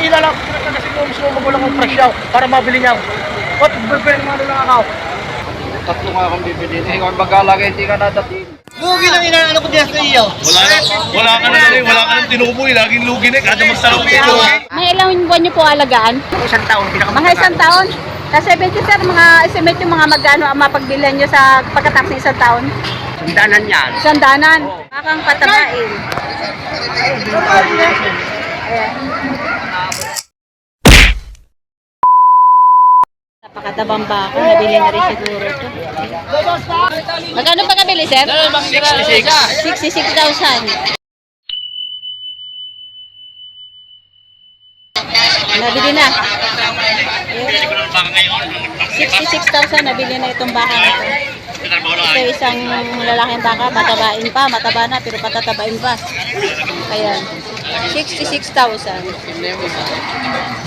Ay, ilalak ko na kasi kung gusto mo magulang ng presyo para mabili niya. What? Bibili mo ano lang ako. Tatlo nga akong bibili. Eh, kung magalagay, hindi ka nadating. Lugi lang inaano ko diyan sa iyo. Wala na, wala ka na rin, wala ka nang tinuboy, laging lugi na, kada magtanong ito. May ilang buwan niyo po alagaan? Isang taon, pinaka Mga isang taon? Sa 70 sir, mga estimate yung mga magkano ang mapagbilan niyo sa pagkatapos ng isang taon? Sundanan yan. Isang danan. Makang patabain. Ayan. Napakatabang baka, nabili na rin siguro ito. Magkano pa kabili, sir? 66,000. Nabili na. Yes. 66,000 nabili na itong baka na ito. Ito isang lalaking baka, matabain pa, mataba na, pero patatabain pa. Ayan. 66,000.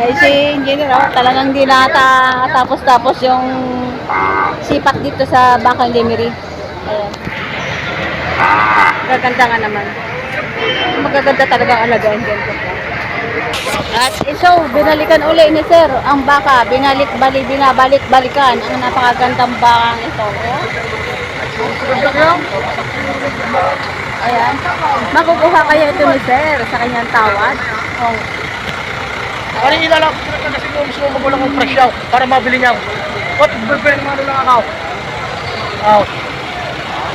Ay, si Engineer, oh, talagang di nata tapos-tapos yung sipak dito sa Bakang Lemery. Ayan. Gaganda nga naman. Magaganda talaga ang alagaan dyan. At so, binalikan uli ni Sir ang baka. Binalik-balik, binabalik-balikan ang napakagandang bakang ito. Ayan. Makukuha kayo ito ni Sir sa kanyang tawad. Oh. Ay, ilalak ko na kasi kung gusto mo magulang ng presyo para mabili niya. What? Bibili mo ano lang ako. Oh.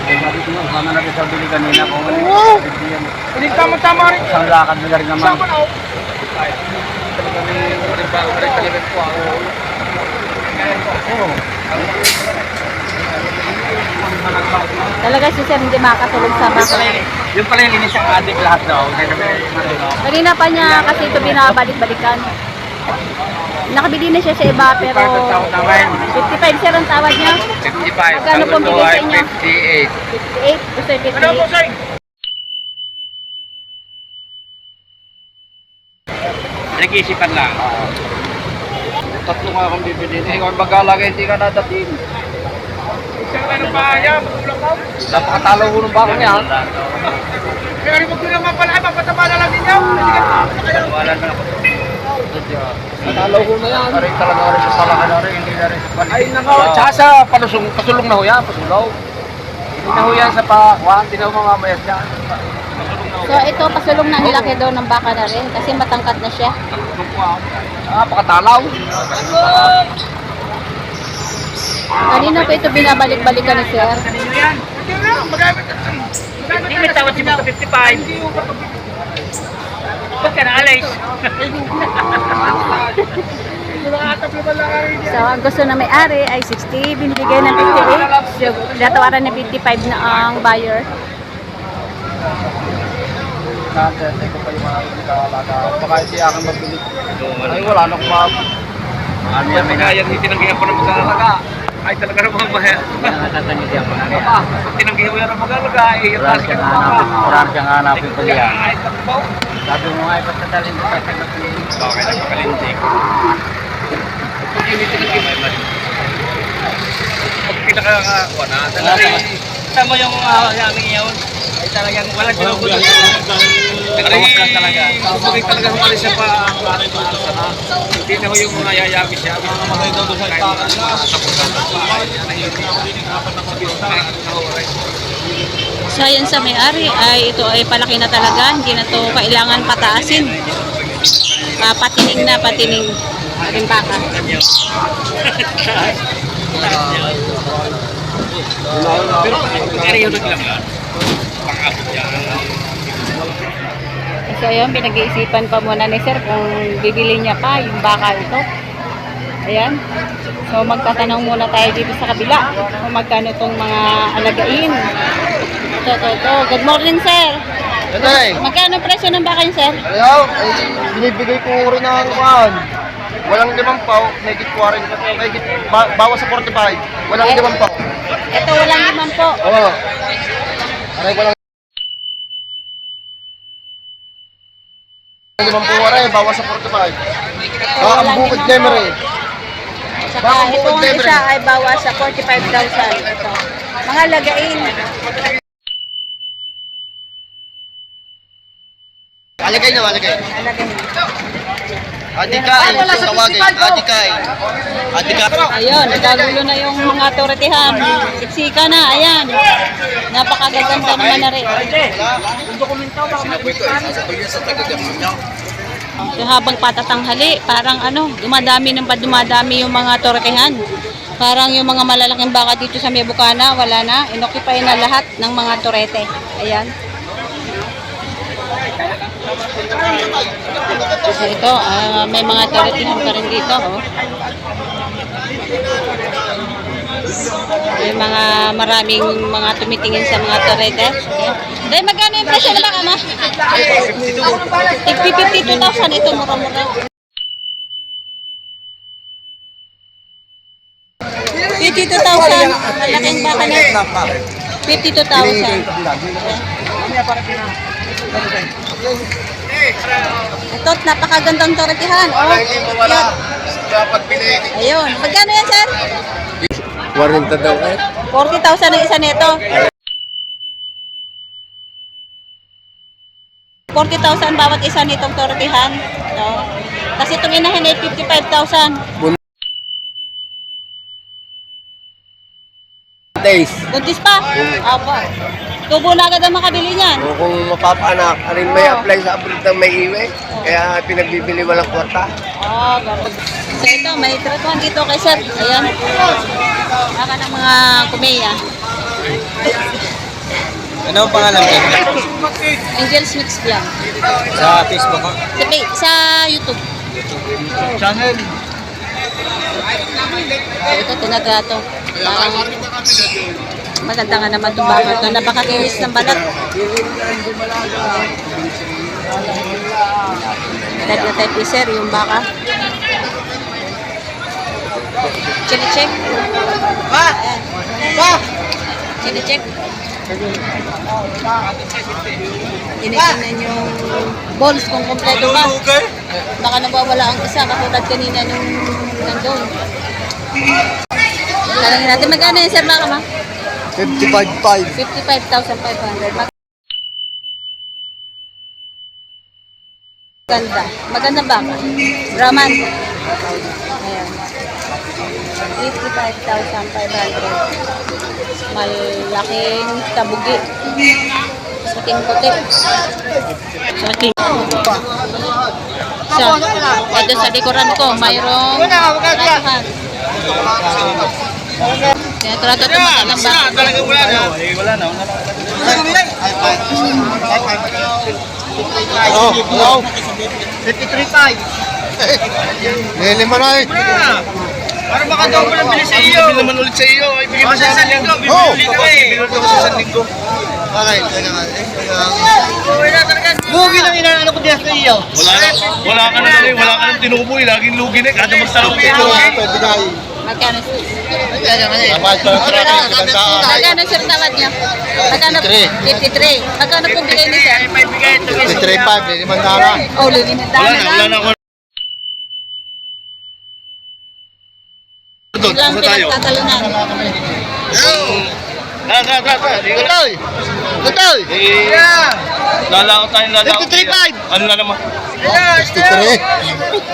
Sabi ko nga, sana natin sa bili kanina kung ano Oo. yung bibili yan. Hindi tama-tama rin. Isang lakad na rin naman. Sama na ako. Talaga si Sir hindi makatulog sa baka. Yung pala yung inisang adik lahat daw. Kanina pa niya kasi ito binabalik-balikan. Nakabili na siya sa iba pero 55 sir ang tawad niya. 55. Magkano pong bigay sa inyo? 58. 58. Gusto Ano po, 58. sir? Nag-iisipan lang. Tatlo nga akong bibili. Eh, kung magalagay, hindi ka nadating. Isang ano pa yan, magulang ko. Napakatalo ko ng bako niya. Kaya rin magkulang mga pala, mapataba na lang ninyo. Wala na ako. Natalo ko na yan. Aray talaga rin sa palaka na rin, hindi na rin sa. Ay, naka, tsaka sa palusong, pasulong na ho yan, pasulaw. Hindi na ho yan sa pakuhan, hindi na ho mamamayas yan. So ito pasulong ng laki daw ng baka na rin kasi matangkad na siya. Ko ah. Pakatalaw. Kanina pa ito binabalik-balikan ni Sir. Kanino yan? Na, magamit. Hindi may tawad si Mr. 55. Ba't ka na-alis? So ang gusto na may-ari ay 60, binibigay ng 58. So natawaran ng 55 na ang buyer. Nakatete ko pa yung mga nagkakalaga. Baka hindi akin mabili. Ay, wala na mga... Ano yan, may kaya hindi tinanggihan pa ng mag-aalaga. Ay, talaga na mga maya. Nakatatanggihan pa na rin. Pag tinanggihan mo yan ng mag-aalaga, ay iras ka na mga. Marami siyang hanapin pa yan. Sabi mo nga, ipag tatalin ko sa ni... Okay, nagpakalintik. Pag hindi tinanggihan mo, ay mali. Pag na, talaga Tama yung uh, yamin yun. Ay talagang walang ginugulo. Lang talaga. Sabay talaga humalis siya pa ang ating paasa na. Hindi na yung mga yayami siya. Mga mga ito doon sa itaan na. So yan sa may-ari ay ito ay palaki na talaga. Hindi na to kailangan pataasin. Ah, patining na patining. Ating baka. Pero area naglang yan. Pang-abot yan. So ayun, pinag-iisipan pa muna ni Sir kung bibili niya pa yung baka ito. Ayan. So magtatanong muna tayo dito sa kabila kung magkano itong mga alagain. Ito, ito, ito. Good morning, Sir. Tatay! Magkano presyo ng baka niyo, Sir? Ayaw, ay binibigay ko rin ng kuhan. Walang limang pao, may git 40, may git, ba, bawas sa 45. Walang Eh. limang pao. Ito, walang liman po. Oo. Aray, walang limang pao aray, bawas sa 45. Ah, ang bukod memory. Saka Bakit itong bukod libre? isa ay bawas sa 45,000. Ito. Mga lagain. Alagay na, alagay. Alagay na. Adikay, tawagin. Adikay. Adikay. Ayun, nagagulo na yung mga autoritehan. Siksika na, ayan. Napakagaganda naman na rin. So, habang patatanghali, parang ano, dumadami ng dumadami yung mga autoritehan. Parang yung mga malalaking baka dito sa Mebukana, wala na. Inoccupy na lahat ng mga torete. Ayan. So ito, ah, may mga toretihan pa rin dito. Oh. May mga maraming mga tumitingin sa mga torete. Dahil magkano yung presyo na baka ma? 52,000 ito mura-mura. 52,000. Malaking baka na. 52,000. Ito, napakagandang toretihan. Oh, yan. Dapat bili. Ayun. Magkano yan, sir? 40 daw eh. 40,000 ang isa nito. 40,000 bawat isa nitong tortihan. No? Kasi itong inahin ay 55,000. Days. Buntis pa? Opo. Tubo na agad ang makabili niyan. O kung mapapaanak, rin may apply sa abroad ng may iwi. Kaya pinagbibili walang kwarta. Oh, ganun. So ito, may tratuhan dito kay sir. Ayan. Baka ng mga kumeya. Ano ang pangalan ko? Angels Mix Vlog. Sa Facebook ko? Sa, pa- sa YouTube. Channel. So ito, tinatrato. Parang maganda nga naman itong baka ito. Napakakinis ng balat. Type na type ni sir, yung baka. Chine-check. Pa! Ayan. Pa! Chine-check. Tinitingnan yung balls kung kompleto ba. Baka nawawala ang isa katulad kanina nung nandun. Talangin natin magkano yun sir baka ma? 55,500. Maganda. Maganda ba? Brahman. Ayan. 55,500. Malaking tabugi. Saking puti. Saking. So, ito sa likuran ko, mayroong 500. Tinatrato ito matalang ba? Sila, talaga wala na. Wala na. Oh, oh. 53.5. Lilima na eh. Para baka daw ko lang bilis sa iyo. Bili naman ulit sa iyo. Ay, bigyan mo sa isang linggo. Bibili ka eh. Bibili ko sa isang linggo. Okay, talaga nga. Bugi lang inaano ko diyan sa iyo. Wala. Wala ka na rin. Wala ka nang tinuboy. Laging lugi na. Kada magtalong ito. Pwede na Magkano eh? siya? Magkano sir tawad niya? Magkano? 53. Magkano po bigay ni sir? 53.5, lilimandana. Oh, lilimandana. Wala na, wala na ako. Lang pinagtatalunan. Tara, tara, tara. Tutoy! Tutoy! Yeah! Lalakot tayo, lalakot. 53.5! Ano na naman? 53!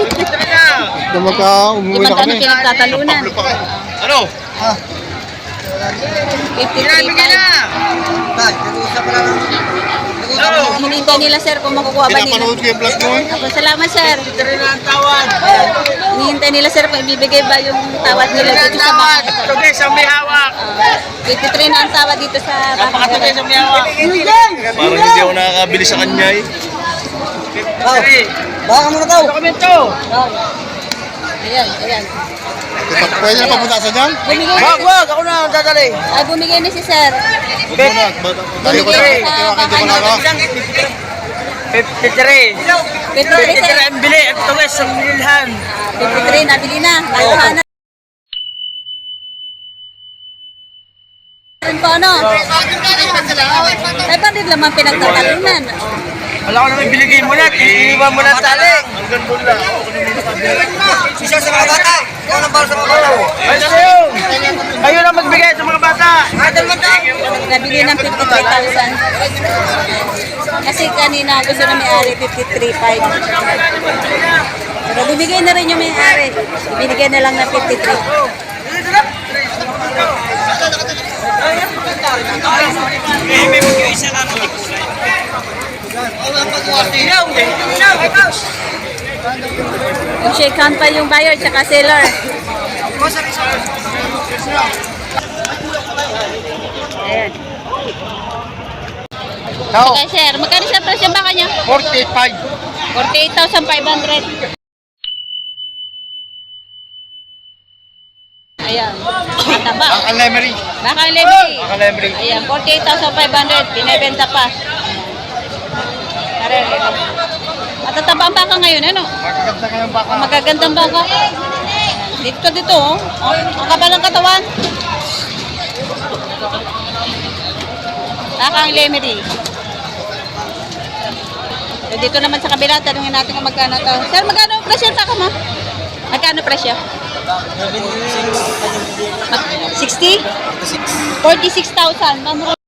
53! Dumaka, umuwi na kami. Yung pinagtatalunan. Ano? Ha? 53 na! Bad, nag-uusap pa lang. Hinintay nila sir kung makukuha ba nila. Pinapanood ko yung vlog mo eh. Ako, salamat sir. Dito na ang tawad. Hinintay nila sir kung ibibigay ba yung tawad nila dito sa bangko. Tugay sa may hawak. Ah, 53 na ang tawad dito sa bangko. Napakatugay sa may hawak. Parang hindi ako nakakabili sa kanya eh. 53. Baka mo na daw. Dokumento. Ayan, ayan. Pwede na papunta sa dyan? Bumigay Wag, wag, ako na ang dadali. Ay, bumigay na si sir. Huwag mo na. Tayo ko sa Bumigay kaya sa hindi ko na ako. 53. 53 sir. ang bili. At ito guys, sa milhan. 53, nabili na. Nakuha na. Rin po, ano? Ay, bakit naman pinagtatalunan? Wala ko naman biligay mo na. Iniwan mo na ang tali. Hanggang doon lang. Isa sa mga bata. Ikaw na para sa mga bata. Ayun. Ayun ang magbigay sa mga bata. Adal mo daw. Nabili ng 53,000. Kasi kanina gusto na may-ari 53.5. Pero bibigay na rin yung may-ari. Binigay na lang ng 53. Yung shake hand pa yung buyer tsaka seller. Ayan. Now, Okay, sir. Magkano siya presyo baka niya? 45. 48,500. Ayan. Mataba. Ang Lemery. Baka Levi. Ang Lemery. Ayan, 48,500. Binibenta pa. Tara, Levi. Matataba ang baka ngayon, ano? Magaganda ngayong baka. Magagandang baka. Dito, dito, oh. oh ang kapal ng katawan. Baka ang Lemery. So, dito naman sa kabila, tanungin natin kung magkano to. Sir, magkano ang presyo baka mo? Magkano presyo? Mag- 60? 46,000. Mamuro.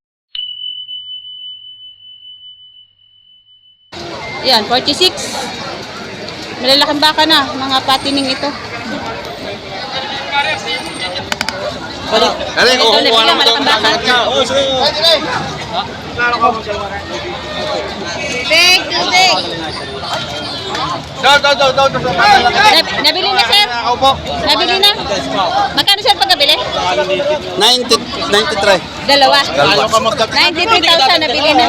Yan, 46. Malalaking baka na, mga patining ito. Kali, Ito, nabila, malaking baka. Big, big. Daw, daw, daw, daw, daw. Nab- nabili na, sir? Ako po. Nabili na? Magkano, sir, pagkabili? 90, 93. Dalawa. Ka magkakita? 93,000 nabili na.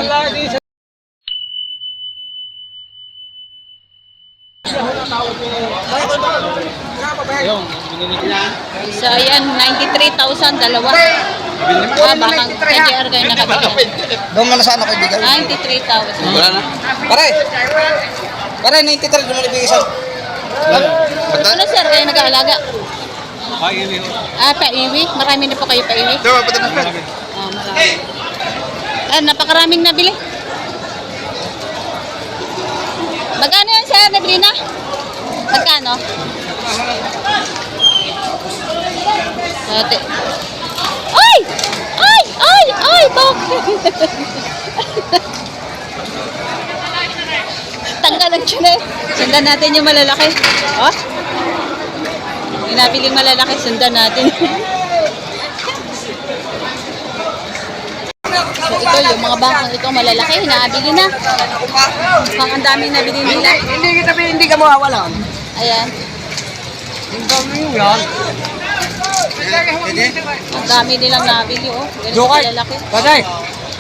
So, ayan, 93,000, dalawa. Ah, baka KJR kayo nakabili. Doon nga na sana ko ibigay. 93,000. Wala na. Pare! Pare, 93 doon mo ibigay sa... Ano, sir, kayo nag-aalaga? Ah, paiwi? Marami na po kayo paiwi? Daw, pati na. Ah, marami. Ah, napakaraming nabili. Magkano yan, sir? Nabili na? Magkano? Ate. Ay! Ay! Ay! Ay! Bakit? Tanggal ang tiyune. Sundan natin yung malalaki. Oh? Yung nabiling malalaki, sundan natin. So, ito, yung mga bangkang ito malalaki, naabili na. Mukhang ang daming nabili nila. Hindi kita hindi ka mawawalan. Ayan. Ang dami yun yan. Ang dami nilang nabili, oh. Ganun malalaki. Patay!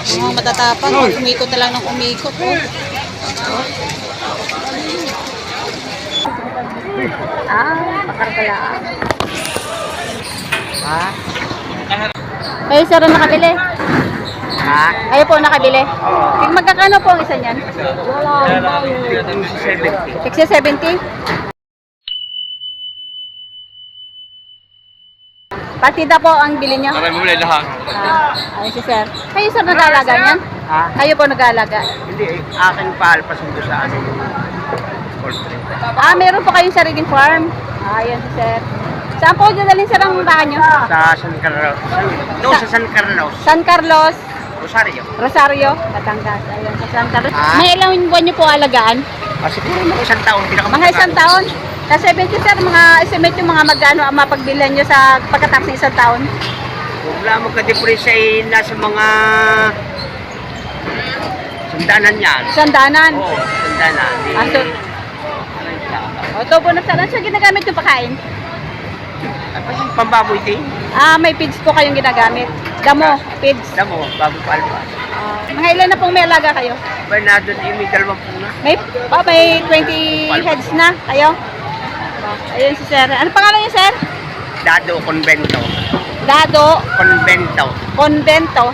Yung mga matatapang, umikot na lang ng umikot, oh. Ah, pakargala. Ha? Kayo, sir, ang nakabili. Ha? Kayo po nakabili. Magkakano po ang isa niyan? 70. 60-70? Partida po ang bili niyo? Marami mo lahat. Ah, ayun si sir. Kayo sir nag-aalaga niyan? Ha? Kayo po nag-aalaga? Hindi, aking palpasin ko sa ano yung poultry. Ah, meron po kayong sariling farm. Ah, ayun si sir. Saan po dadalhin sir ang baka niyo? Sa San Carlos. Doon sa San Carlos. San Carlos, Rosario. Rosario, Batangas. Ayun sa San Carlos. Ah. May ilang buwan niyo po alagaan? Ah, siguro mga isang taon. Mga isang taon. Kasi 70 sir, mga estimate yung mga magkano ang mapagbilan niyo sa pagkatapos ng isang taon? Wala mo ka-depress ay nasa mga sundanan yan. Sandanan. Oo, sundanan. Di, Ah, so, o, tubo na sir. Ano siya ginagamit yung pakain? Ay, pambaboy din. Ah, may feeds po kayong ginagamit. Damo, feeds. Alam mo, bago pa alpas. Ah, mga ilan na pong may alaga kayo? Bernardo di may dalawang puna. May, oh, may 20 heads na kayo? Ah, ayun si sir. Ano pangalan niyo, sir? Dado Convento. Dado Convento. Convento.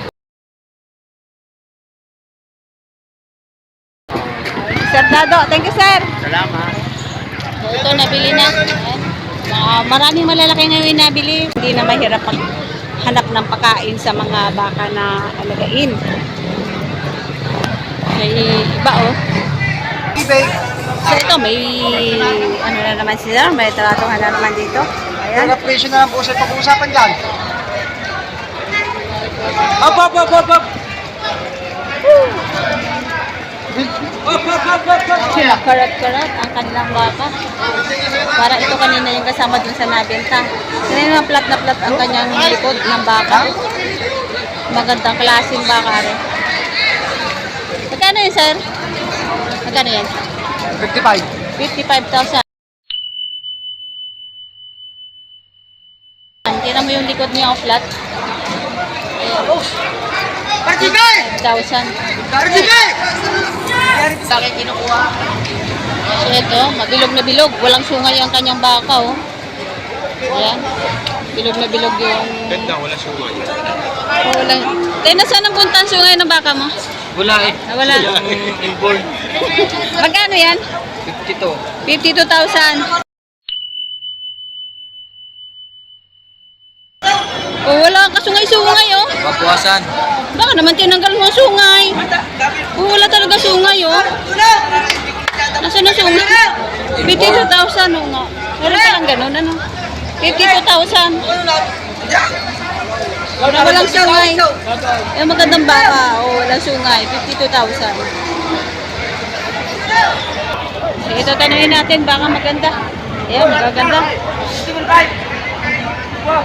Sir Dado, thank you, sir. Salamat. So, ito, nabili na. Ah, maraming malalaki na yung nabili. Hindi na mahirap pag hanap ng pagkain sa mga baka na alagain. May iba, oh. So, ito, may ano na naman sila. May tratuhan na naman dito. Ayan. Mga presyo na lang po sa pag-uusapan dyan. Up, up, up, up, up. Kasi nakarat-karat ang kanilang baka. Para ito kanina yung kasama dun sa nabenta. Kanina na plat na plat ang kanyang likod ng baka. Magandang klaseng baka rin. Magkano yun, sir? Magkano yan? 55. 55,000. Tingnan mo yung likod niya, oh, flat. Partigay! 1,000. Partigay! Sa akin kinukuha. So ito, mabilog na bilog. Walang sungay ang kanyang baka, oh. Ayan. Bilog na bilog yung... Ganda, wala sungay. Oh, walang... Tayo, nasaan ang puntan sungay ng baka mo? Wala eh. Ah, wala. Yung inborn. Magkano yan? 52. 52,000. Oh, wala ka sungay-sungay, oh. Babuasan. Baka naman tinanggal mo ang sungay. Oh, wala talaga sungay, oh. Nasaan na sungay? 52,000, oh, nga. Wala talang ganun, ano? 52,000. Wala walang sungay. Yung magandang baka, oh, walang sungay. 52,000. Sige, eh, ito tanungin natin, baka maganda. Ayan, magaganda. 55. Wow,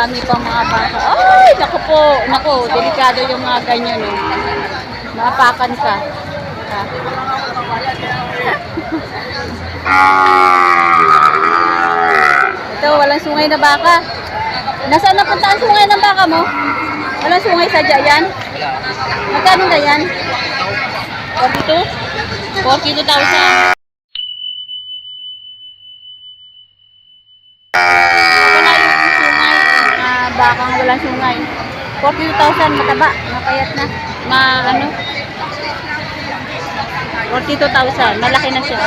Marami pang mga baka. Ay, naku po. Naku, delikado yung mga ganyan, oh. Maapakan ka. Ito, walang sungay na baka. Nasaan napunta ang sungay ng baka mo? Walang sungay sadya yan? Magkano na yan? 42? 42,000. Wala yung sungay, uh, bakang walang sungay. 42,000 mataba, makayat na. Ma ano? 42,000, malaki na siya.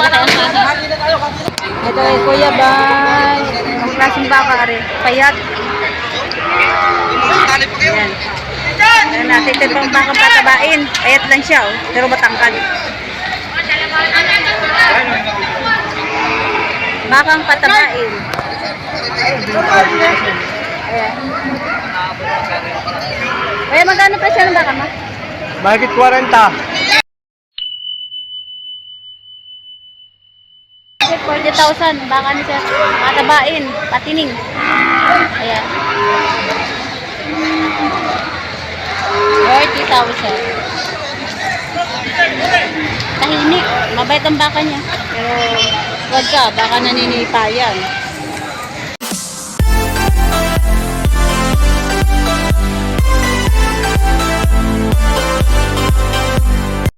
Malaki ang baka. Ito ay Kuya Bay. Ang klaseng baka are, payat. Ayan. Ayan natin ito pang bakang patabain. Payat lang siya, oh. pero matangkad. Bakang patabain. Ayan. Kaya magkano presyo ng baka mo? Mahigit 40. 40,000. Baka ni sir. Patabain. Patining. Ayan. 40,000. Tahimik. Mabait ang baka niya. Pero, wag ka. Baka naninipa yan.